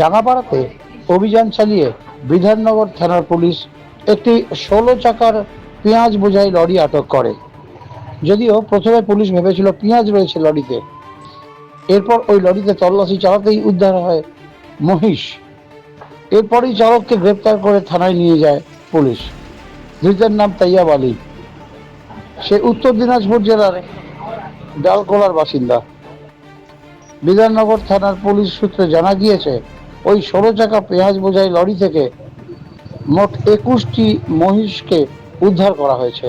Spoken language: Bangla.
ডাঙ্গাপাড়াতে অভিযান চালিয়ে বিধাননগর থানার পুলিশ একটি ষোলো চাকার পেঁয়াজ বোঝাই লরি আটক করে। যদিও প্রথমে পুলিশ ভেবেছিল পেঁয়াজ রয়েছে লরিতে। এরপর ওই লরিতে তল্লাশি চালাতেই উদ্ধার হয় মহিষ। এরপরই চালককে গ্রেপ্তার করে থানায় নিয়ে যায় পুলিশ। ধৃতের নাম তাইয়াব আলী। সে উত্তর দিনাজপুর জেলার ডালকোলার বাসিন্দা। বিধাননগর থানার পুলিশ সূত্রে জানা গিয়েছে ওই ষোলো চাকা পেঁয়াজ বোঝাই লরি থেকে মোট একুশটি মহিষকে উদ্ধার করা হয়েছে।